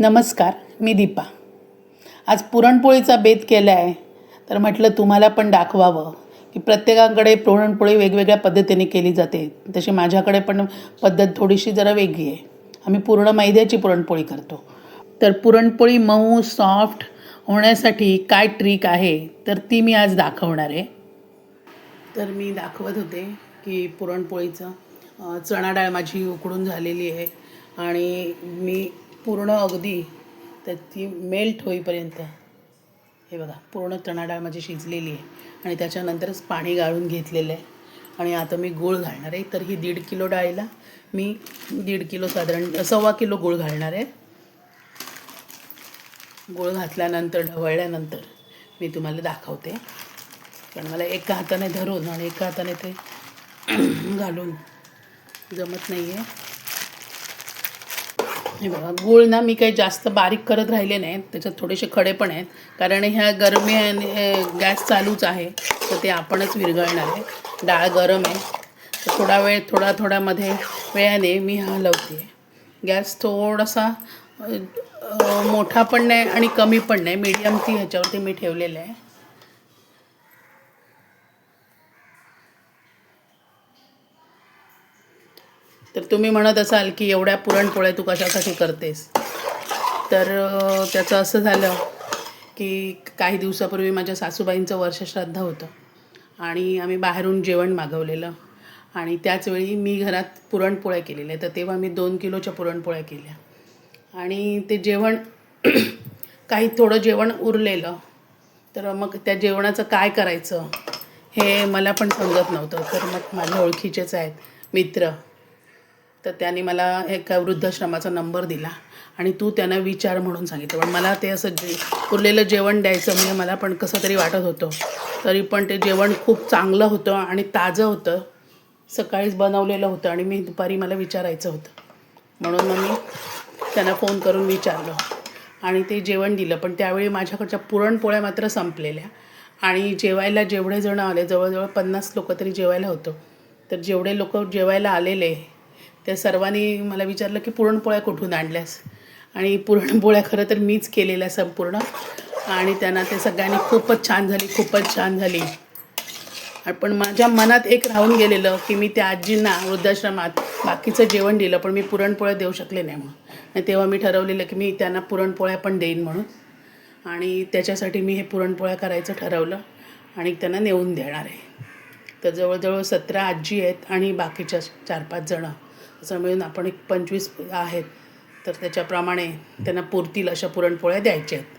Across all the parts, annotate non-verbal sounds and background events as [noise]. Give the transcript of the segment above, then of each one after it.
नमस्कार मी दीपा. आज पुरणपोळीचा बेत केला आहे तर म्हटलं तुम्हाला पण दाखवावं की प्रत्येकाकडे पुरणपोळी वेगवेगळ्या पद्धतीने केली जाते. तशी माझ्याकडे पण पद्धत थोडीशी जरा वेगळी आहे. आम्ही पूर्ण मैद्याची पुरणपोळी करतो. तर पुरणपोळी मऊ सॉफ्ट होण्यासाठी काय ट्रिक आहे तर ती मी आज दाखवणार आहे. तर मी दाखवत होते की पुरणपोळीचं चणा डाळ माझी उकडून झालेली आहे आणि मी पूर्ण अगदी तर ती मेल्ट होईपर्यंत. हे बघा पूर्ण चणाडाळ माझी शिजलेली आहे. आणि त्याच्यानंतरच पाणी गाळून घेतलेलं आहे. आणि आता मी गूळ घालणार आहे. तर ही दीड किलो डाळीला मी दीड किलो साधारण सव्वा किलो गूळ घालणार आहे. गूळ घातल्यानंतर ढवळल्यानंतर मी तुम्हाला दाखवते. पण मला एका हाताने धरून आणि एका हाताने ते [clears throat] घालून जमत नाही आहे हे बघा गूळ ना मी काही जास्त बारीक करत राहिले नाही त्याच्यात थोडेसे खडे पण आहेत. कारण ह्या गरमी गॅस चालूच आहे. तर ते आपणच विरघळणार आहे. डाळ गरम आहे. तर थोडा वेळ थोडा थोड्यामध्ये वेळाने मी हलवते. गॅस थोडासा मोठा पण नाही आणि कमी पण नाही. मीडियम ती ह्याच्यावरती मी ठेवलेलं आहे. तर तुम्ही म्हणत असाल की एवढ्या पुरणपोळ्या तू कशासाठी करतेस? तर त्याचं असं झालं की काही दिवसापूर्वी माझ्या सासूबाईंचं वर्षश्राद्ध होतं आणि आम्ही बाहेरून जेवण मागवलेलं आणि त्याचवेळी मी घरात पुरणपोळ्या केलेल्या. तर तेव्हा मी दोन किलोच्या पुरणपोळ्या केल्या. आणि ते जेवण [clears throat] काही थोडं जेवण उरलेलं. तर मग त्या जेवणाचं काय करायचं हे मला पण समजत नव्हतं. तर मग माझ्या ओळखीचेच आहेत मित्र. तर त्याने मला एका वृद्धाश्रमाचा नंबर दिला आणि तू त्यांना विचार म्हणून सांगितलं. पण मला ते असं जे उरलेलं जेवण द्यायचं म्हणजे मला पण कसं तरी वाटत होतं. तरी पण ते जेवण खूप चांगलं होतं आणि ताजं होतं. सकाळीच बनवलेलं होतं आणि मी दुपारी मला विचारायचं होतं. म्हणून मग मी त्यांना फोन करून विचारलं आणि ते जेवण दिलं. पण त्यावेळी माझ्याकडच्या पुरणपोळ्या मात्र संपलेल्या आणि जेवायला जेवढे जण आले जवळजवळ पन्नास लोक तरी जेवायला होतो. तर जेवढे लोक जेवायला आलेले त्या सर्वांनी मला विचारलं की पुरणपोळ्या कुठून आणल्यास? आणि पुरणपोळ्या खरं तर मीच केलेल्या संपूर्ण. आणि त्यांना ते सगळ्यांनी खूपच छान झाली खूपच छान झाली. पण माझ्या मनात एक राहून गेलेलं की मी त्या आजींना वृद्धाश्रमात बाकीचं जेवण दिलं पण मी पुरणपोळ्या देऊ शकले नाही म्हणून. आणि तेव्हा मी ठरवलेलं की मी त्यांना पुरणपोळ्या पण देईन म्हणून. आणि त्याच्यासाठी मी हे पुरणपोळ्या करायचं ठरवलं आणि त्यांना नेऊन देणार आहे. तर जवळजवळ सतरा आजी आहेत आणि बाकीच्या चार पाच जणं. असं मिळून आपण एक पंचवीस आहेत तर त्याच्याप्रमाणे त्यांना पुरतील अशा पुरणपोळ्या द्यायच्या आहेत.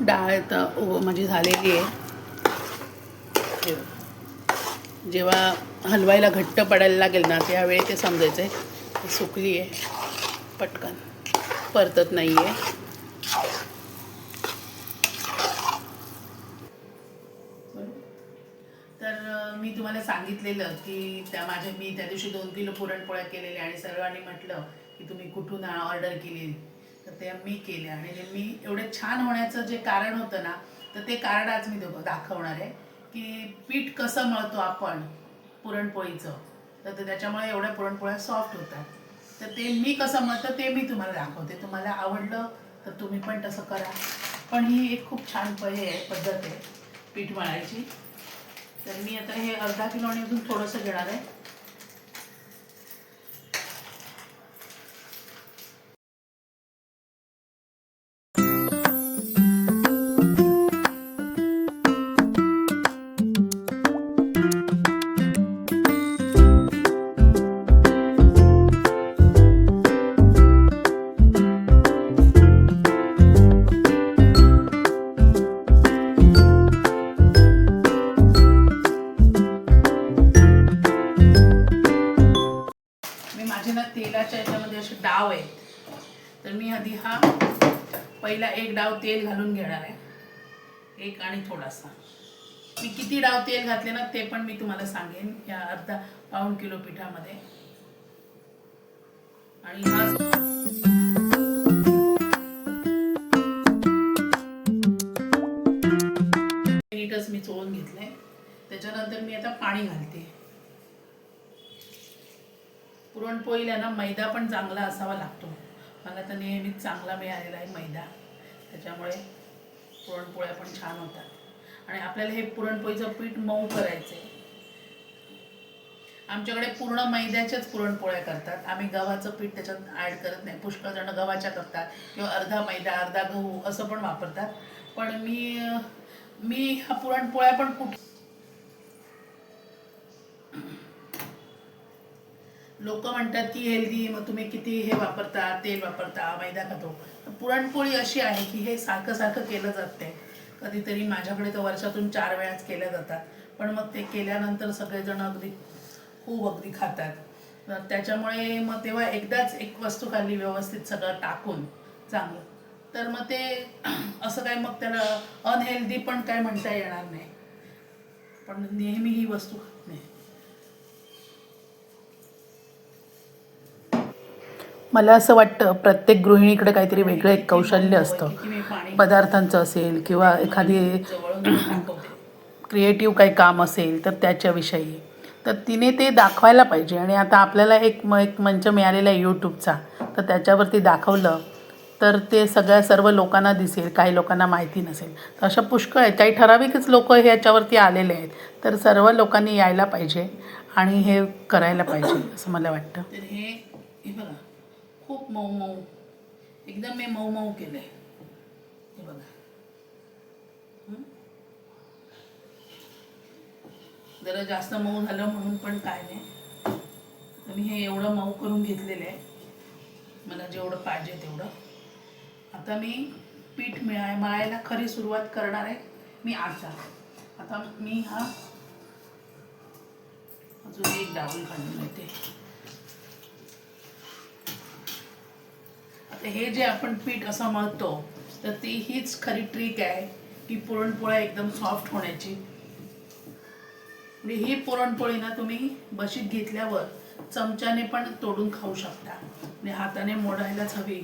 डाळ तर म्हणजे माझी झालेली आहे. जेव्हा हलवायला घट्ट पडायला लागेल ना त्यावेळी ते समजायचं आहे सुकली आहे. पटकन. परतत नाही आहे तर मी तुम्हाला सांगितलेलं की त्या माझ्या मी त्या दिवशी दोन किलो पुरणपोळ्या केलेल्या आणि सर्वांनी म्हटलं की तुम्ही कुठून ऑर्डर केली? तर त्या मी केल्या आणि मी एवढे छान होण्याचं जे कारण होतं ना तर ते कारण आज मी दाखवणार आहे की पीठ कसं मळतो आपण पुरणपोळीचं. तर त्याच्यामुळे एवढ्या पुरणपोळ्या सॉफ्ट होतात. तर ते मी कसं म्हणतं ते मी तुम्हाला दाखवते. तुम्हाला आवडलं तर तुम्ही पण तसं करा. पण ही एक खूप छान हे आहे पद्धत आहे पीठ मळायची. तर मी आता हे अर्धा किलो आणि अजून थोडंसं घेणार आहे. पहिला एक डाव तेल घालून घेणार आहे. एक आणि थोडासा. मी किती डाव तेल घातले ना ते पण मी तुम्हाला सांगेन. या अर्धा पाऊण किलो पिठामध्ये. आणि हा मिनिटच मी चोळून घेतलंय त्याच्यानंतर मी आता पाणी घालते. पुरणपोळीला ना मैदा पण चांगला असावा लागतो. मला तर नेहमीच चांगला मिळालेला आहे मैदा. त्याच्यामुळे पुरणपोळ्या पण छान होतात. आणि आपल्याला हे पुरणपोळीचं पीठ मऊ करायचं आहे आमच्याकडे पूर्ण मैद्याच्याच पुरणपोळ्या करतात. आम्ही गव्हाचं पीठ त्याच्यात ॲड करत नाही. पुष्कळ जण गव्हाच्या करतात किंवा अर्धा मैदा अर्धा गहू असं पण वापरतात. पण मी मी ह्या पुरणपोळ्या पण कुठ लोक म्हणतात की हेल्दी मग तुम्ही किती हे वापरता तेल वापरता मैदा खातो. पुरणपोळी अशी आहे की हे सारखं सारखं केलं जात कधीतरी माझ्याकडे तर वर्षातून चार वेळाच केल्या जातात. पण मग ते केल्यानंतर सगळेजण अगदी खूप अगदी खातात. तर त्याच्यामुळे मग तेव्हा एकदाच एक वस्तू खाल्ली व्यवस्थित सगळं टाकून चांगलं. तर मग ते [clears throat] असं काय मग त्याला अनहेल्दी पण काय म्हणता येणार नाही. पण नेहमी ही वस्तू खात नाही मला असं वाटतं प्रत्येक गृहिणीकडे काहीतरी वेगळं एक कौशल्य असतं. पदार्थांचं असेल किंवा एखादी क्रिएटिव्ह काही काम असेल तर त्याच्याविषयी. तर तिने ते दाखवायला पाहिजे. आणि आता आपल्याला एक म एक मंच मिळालेला आहे यूट्यूबचा तर त्याच्यावरती दाखवलं तर ते सगळ्या सर्व लोकांना दिसेल काही लोकांना माहिती नसेल. तर अशा पुष्कळ आहेत. काही ठराविकच लोक हे याच्यावरती आलेले आहेत. तर सर्व लोकांनी यायला पाहिजे आणि हे करायला पाहिजे असं मला वाटतं. हे बघा. खूप मऊ मऊ एकदम मी मऊ मऊ केलंय. हे बघा. जरा जास्त मऊ झालं म्हणून पण काय नाही. तर मी हे एवढं मऊ करून घेतलेलं आहे. मला जेवढं पाहिजे तेवढं. आता मी पीठ मिळाय मळायला खरी सुरुवात करणार आहे मी आता आता मी हा अजून एक डाऊल काढून येते हे जे आपण पीठ असं मळतो तर ती हीच खरी ट्रिक आहे की पुरणपोळ्या एकदम सॉफ्ट होण्याची. म्हणजे ही पुरणपोळी ना तुम्ही बशीत घेतल्यावर चमच्याने पण तोडून खाऊ शकता. म्हणजे हाताने मोडायलाच हवी.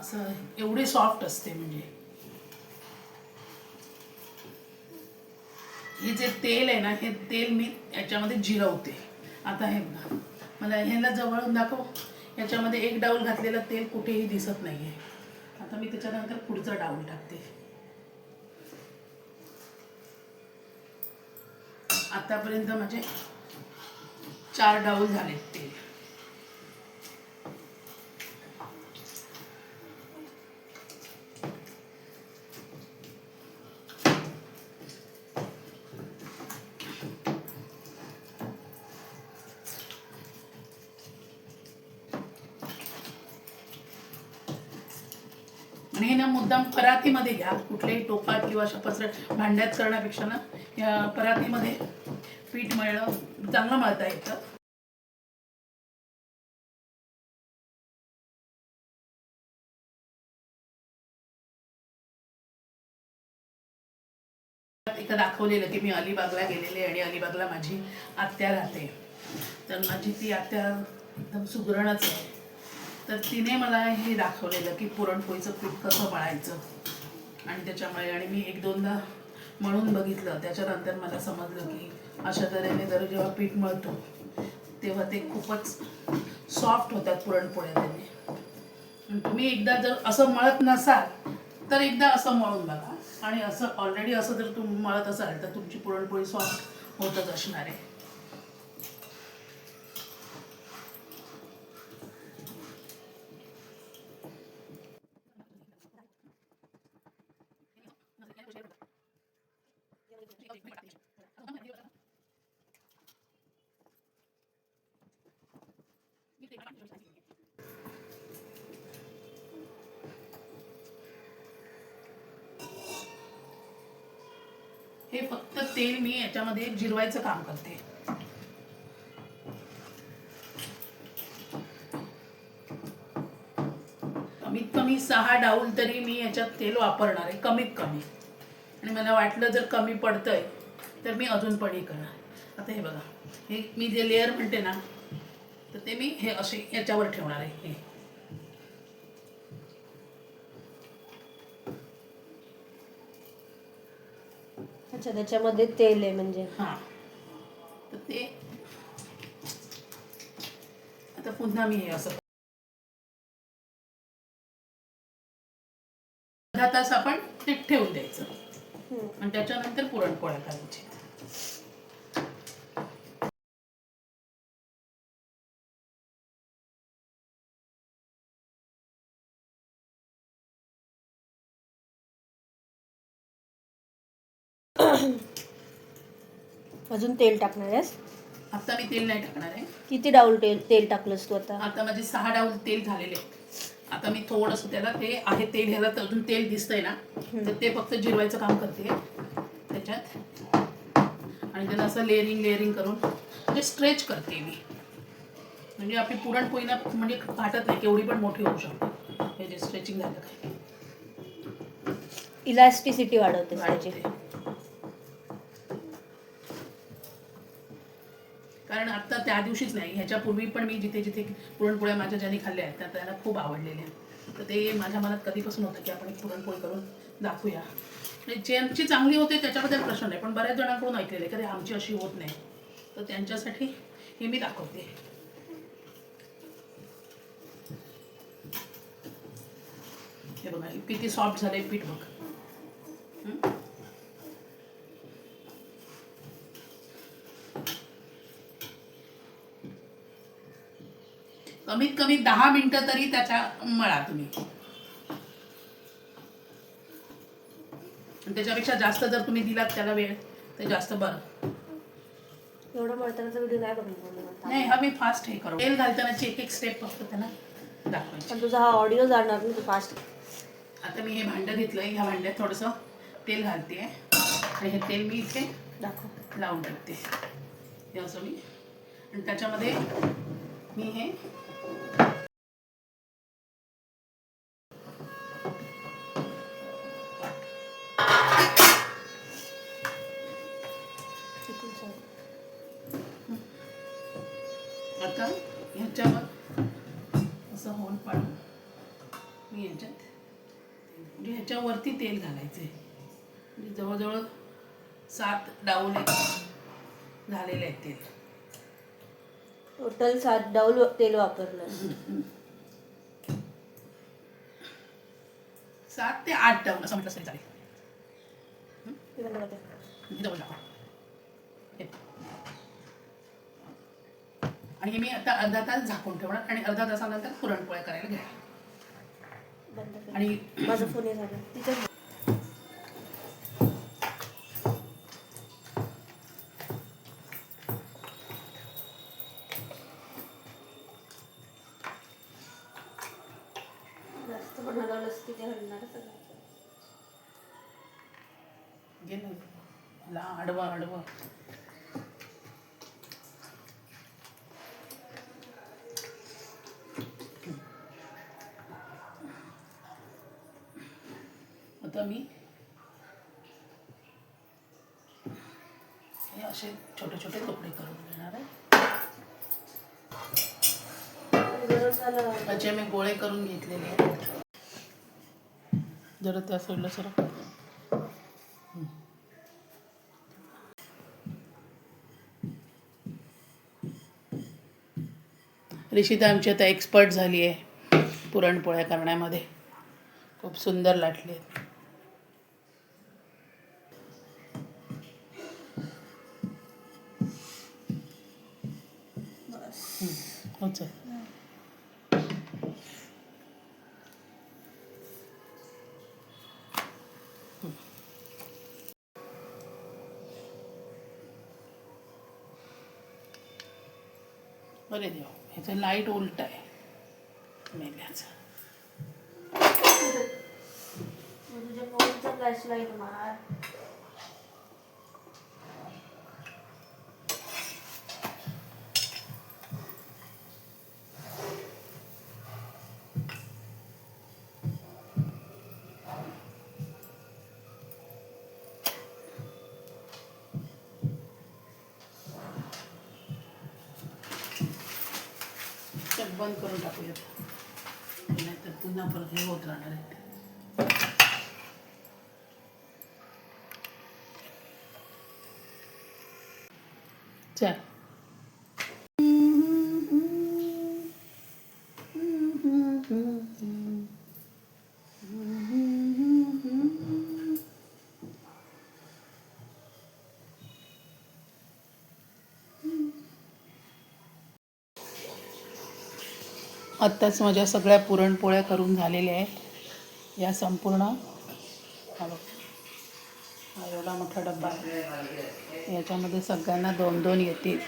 असं एवढी सॉफ्ट असते म्हणजे. हे जे तेल आहे ना हे तेल मी याच्यामध्ये जिरवते. आता हे मला ह्याला जवळून दाखव. याच्यामध्ये एक डाऊल घातलेलं तेल कुठेही दिसत नाही आहे आता मी त्याच्यानंतर पुढचा डाऊल टाकते. आतापर्यंत माझे चार डाऊल झालेत तेल आणि हे ना मुद्दाम परातीमध्ये घ्या. कुठल्याही टोपात किंवा अशा पसर भांड्यात करण्यापेक्षा ना या परातीमध्ये पीठ मळलं चांगलं मळता येतं. इथं दाखवलेलं की मी अलिबागला गेलेले आणि अलिबागला माझी आत्या राहते. तर माझी ती आत्या एकदम सुगरणच आहे. तर तिने मला हे दाखवलेलं की पुरणपोळीचं पीठ कसं मळायचं. आणि त्याच्यामुळे आणि मी एक दोनदा मळून बघितलं. त्याच्यानंतर मला समजलं की अशा तऱ्हेने जर जेव्हा पीठ मळतो तेव्हा ते खूपच सॉफ्ट होतात पुरणपोळ्या त्याने. तुम्ही एकदा जर असं मळत नसाल तर एकदा असं मळून बघा. आणि असं ऑलरेडी असं जर तुम्ही मळत असाल तर तुमची पुरणपोळी सॉफ्ट होतच असणार आहे. हे फक्त तेल मी याच्यामध्ये जिरवायचं काम करते. कमीत कमी सहा डाऊल तरी मी याच्यात तेल वापरणार आहे कमीत कमी. आणि मला वाटलं जर कमी पडतंय तर मी अजून पण हे करणार आता हे बघा हे मी जे लेअर म्हणते ना तर ते मी हे असे याच्यावर ठेवणार आहे हे. अच्छा त्याच्यामध्ये तेल आहे म्हणजे. हां. तर ते आता पुन्हा मी हे असं अर्धा तास आपण ते ठेवून द्यायचं. आणि त्याच्यानंतर पुरणपोळ्या करायची. [coughs] अजून तेल टाकणार आहेस? आता मी तेल नाही टाकणार आहे. किती डाऊल तेल तेल टाकलंस तू आता? आता माझे सहा डाऊल तेल झालेले आहेत. आता मी थोडंसं त्याला ते आहे तेल ह्याला तर अजून तेल दिसतंय ना तर ते फक्त जिरवायचं काम करते. त्याच्यात. आणि त्याला असं लेअरिंग लेअरिंग करून म्हणजे स्ट्रेच करते मी. म्हणजे आपली पुरणपोळी ना म्हणजे फाटत नाही केवढी पण मोठी होऊ शकते. हे जे स्ट्रेचिंग झालं काय इलास्टिसिटी वाढवते त्याची वाढते. कारण आता त्या दिवशीच नाही. ह्याच्यापूर्वी पण मी जिथे जिथे पुरणपोळ्या माझ्या ज्यांनी खाल्ल्या आहेत त्या त्यांना खूप आवडलेल्या आहेत. तर ते माझ्या मनात कधीपासून होतं की आपण पुरणपोळी करून दाखवूया. म्हणजे ज्यांची चांगली होते त्याच्याबद्दल प्रश्न नाही पण बऱ्याच जणांकडून ऐकलेले की आमची अशी होत नाही. तर त्यांच्यासाठी हे मी दाखवते. हे बघा किती सॉफ्ट झालंय पीठ बघ. कमीत कमी दहा मिनिटं तरी त्याच्या मळा तुम्ही. त्याच्यापेक्षा जास्त जर तुम्ही दिलात त्याला वेळ तर जास्त बरं. एवढं मळतानाचा व्हिडिओ नाही. नाही हा मी फास्ट हे करू. तेल घालतानाची एक एक स्टेप फक्त त्यांना दाखवायची. पण तुझा हा ऑडिओ जाणार ना तू फास्ट आता मी हे भांडं घेतलंय ह्या भांड्यात थोडंसं तेल घालते आणि हे तेल मी इथे दाखव. लावून टाकते. हे असं मी. आणि त्याच्यामध्ये मी हे मी ह्याच्यात म्हणजे ह्याच्यावरती तेल घालायचं आहे म्हणजे जवळजवळ सात डाऊल झालेले आहेत तेल. टोटल सात डाऊल तेल वापरलं. सात ते आठ डाऊल असं म्हटलं तरी चालेल. हे. इथे लावा. हे. आणि हे मी आता अर्धा तास झाकून ठेवणार आणि अर्धा तासानंतर पुरणपोळ्या करायला घेणार कर. आणि माझं फोन झालं. गेलं आडवा आडवा. आता मी. हे असे छोटे छोटे तुकडे करून घेणार आहे. त्याचे मी गोळे करून घेतलेले आहेत. जरा त्या साईडला सर रिषिता आमची आता एक्सपर्ट झाली आहे पुरणपोळ्या करण्यामध्ये. खूप सुंदर लाटली आहेत. ते लाइट उलट आहे. मेल्याचं तुझ्या फोनचा फ्लॅश लाइट मार. बंद करून टाकूयात. नाहीतर पुन्हा परत हे होत राहणार आहे. चल. आत्ताच माझ्या सगळ्या पुरणपोळ्या करून झालेल्या आहेत. या संपूर्ण एवढा मोठा डब्बा आहे. याच्यामध्ये सगळ्यांना दोन दोन येतील.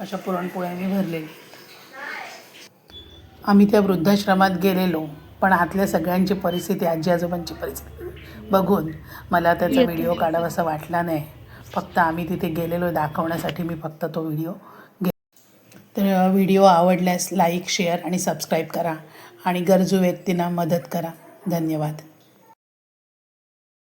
अशा पुरणपोळ्या मी भरलेल्या आम्ही त्या वृद्धाश्रमात गेलेलो पण आतल्या सगळ्यांची परिस्थिती आजी आजोबांची परिस्थिती बघून मला त्याचा व्हिडिओ काढावासा वाटला नाही. फक्त आम्ही तिथे गेलेलो दाखवण्यासाठी मी फक्त तो व्हिडिओ तर व्हिडिओ आवडल्यास लाईक शेअर आणि सबस्क्राईब करा आणि गरजू व्यक्तींना मदत करा. धन्यवाद.